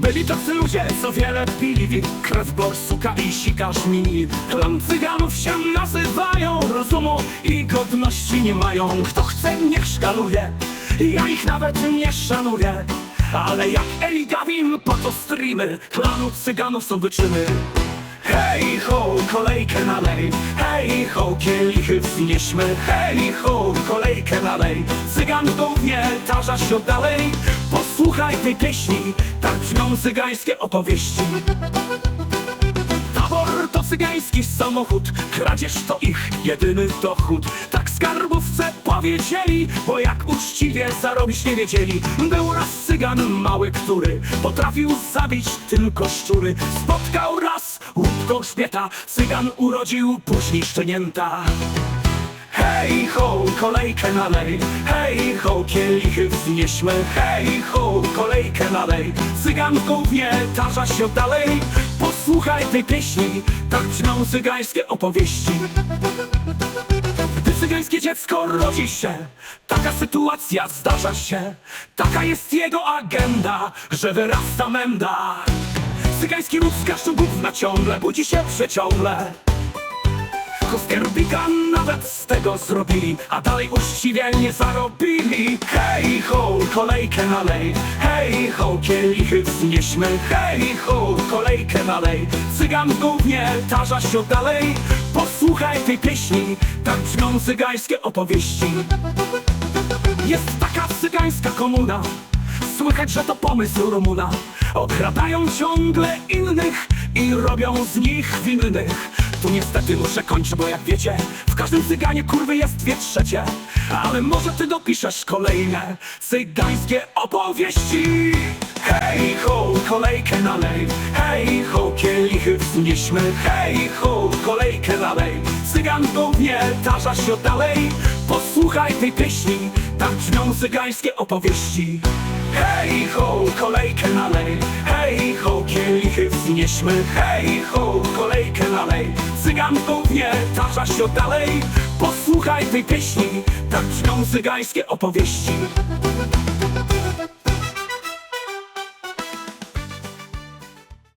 Byli tacy ludzie, co wiele pili. Krew borsuka i sikasz mi. Klan cyganów się nazywają Rozumu i godności nie mają. Kto chce, niech szkaluje. Ja ich nawet nie szanuję. Ale jak Eli Gavin, po to streamy Klanu cyganów są wyczyny. Hej ho, kolejkę nalej. Hej ho, kielichy wznieśmy. Hej ho, kolejkę nalej. Cyganką wie, tarza się dalej Tej pieśni Tak brzmią cygańskie opowieści. Tabor to cygański samochód Kradzież to ich jedyny dochód. Tak skarbówce powiedzieli Bo jak uczciwie zarobić nie wiedzieli. Był raz cygan mały, który Potrafił zabić tylko szczury. Spotkał raz łupką szpieta Cygan urodził później szczenięta Hej ho, kolejkę nalej. Hej ho, kielichy wznieśmy. Hej ho, kolejkę nalej. Cyganką wie, tarza się dalej. Posłuchaj tej pieśni Tak brzmią cygańskie opowieści. Gdy cygańskie dziecko rodzi się Taka sytuacja zdarza się. Taka jest jego agenda Że wyrasta menda. Cygański lud z gaszczą gówna ciągle Budzi się przeciągle Koskerbika nawet z tego zrobili A dalej uczciwie zarobili. Hej ho, kolejkę nalej Hej ho, kielichy wznieśmy. Hej ho, kolejkę nalej Cygan głównie tarza się dalej. Posłuchaj tej pieśni Tak brzmią cygańskie opowieści. Jest taka cygańska komuna Słychać, że to pomysł Rumuna Okradają ciągle innych I robią z nich winnych Tu niestety muszę kończyć, bo jak wiecie W każdym cyganie kurwy jest dwie trzecie. Ale może ty dopiszesz kolejne Cygańskie opowieści. Hej ho, kolejkę nalej Hej ho, kielichy wznieśmy. Hej ho, kolejkę nalej Cygan głównie tarza się dalej. Posłuchaj tej pieśni Tak brzmią cygańskie opowieści. Hej ho, kolejkę nalej Hej ho, wznieśmy Hej ho, kolejkę nalej. Cygan głównie tarza się dalej. Posłuchaj tej pieśni Tak brzmią cygańskie opowieści